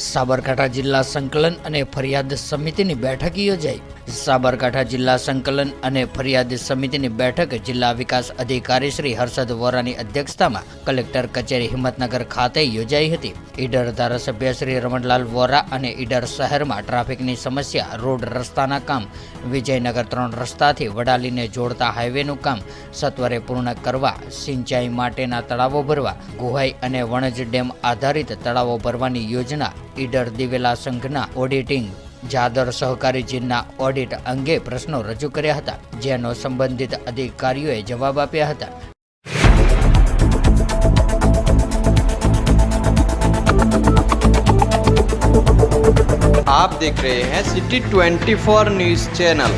સાબરકાંઠા જિલ્લા સંકલન અને ફરિયાદ સમિતિની બેઠક યોજાઈ. સાબરકાંઠા જિલ્લા સંકલન અને ફરિયાદ સમિતિની બેઠક જિલ્લા વિકાસ અધિકારી શ્રી હર્ષદ વોરાની અધ્યક્ષતામાં કલેક્ટર કચેરી હિંમતનગર ખાતે યોજાઈ હતી. ઈડર ધારાસભ્ય શ્રી રમણલાલ વોરા અને ઈડર શહેરમાં ટ્રાફિકની સમસ્યા, રોડ રસ્તાના કામ, વિજયનગર ત્રણ રસ્તાથી વડાલીને જોડતા હાઈવેનું કામ, સત્વરે પૂર્ણ કરવા, સિંચાઈ માટેના તળાવો ભરવા, ગુહાઈ અને વણજ ડેમ આધારિત તળાવો ભરવાની યોજના ઈડર દિવેલા સંઘના ઓડિટિંગ જાદર સહકારી ચીનના ઓડિટ અંગે પ્રશ્નો રજૂ કર્યા હતા જેનો સંબંધિત અધિકારીઓએ જવાબ આપ્યા હતા आप देख रहे हैं सिटी 24 न्यूज चैनल